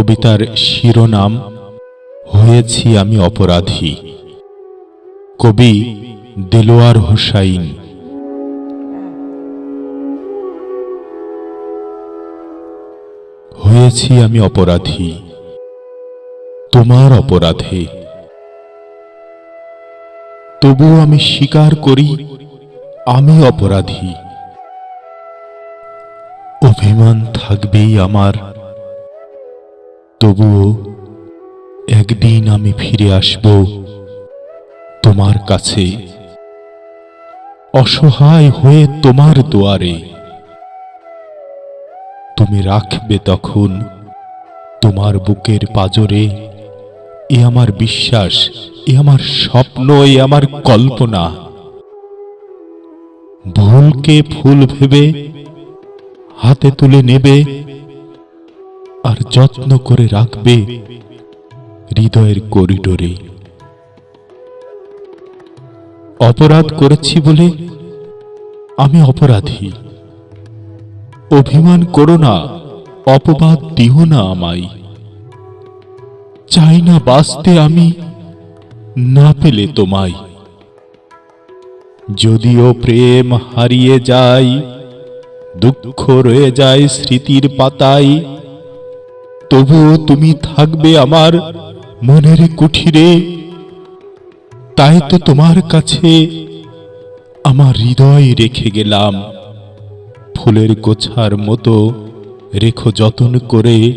কবিতার শিরোনাম, হয়েছি আমি অপরাধী কবি দেলোয়ার হোসাইন। হয়েছি আমি অপরাধী, তোমার অপরাধে। তবুও আমি স্বীকার করি, আমি অপরাধী। অভিমান থাকবেই আমার তবুও একদিন আমি ফিরে আসব তোমার কাছে। অসহায় হয়ে তোমার দুয়ারে। তুমি রাখবে তখন তোমার বুকের পাজরে। এ আমার বিশ্বাস, এ আমার স্বপ্ন, এ আমার কল্পনা। ভুলকে ফুল ভেবে, হাতে তুলে নেবে আর যত্ন করে রাখবে হৃদয়ের করিডোরে। অপরাধ করেছি বলে আমি অপরাধী। অভিমান করো না, অপবাদ দিও না আমায়। চাই না বাঁচতে আমি না পেলে তোমায়। যদিও প্রেম হারিয়ে যায়, দুঃখ রয়ে যায় স্মৃতির পাতায় তবুও তুমি থাকবে আমার মনের কুঠিরে। তাই তো তোমার কাছে আমার হৃদয় রেখে গেলাম। ফুলের গোছার মতো রেখো যতন করে।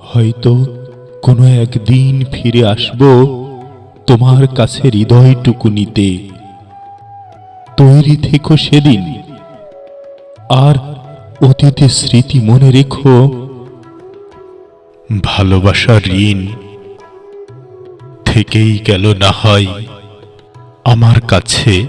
হয়তো কোনো একদিন ফিরে আসব তোমার কাছে হৃদয়টুকু নিতে। তৈরি থেকো সেদিন। আর অতীতের স্মৃতি মনে রেখো। ভালোবাসার ঋণ থেকেই গেল না হয়। আমার কাছে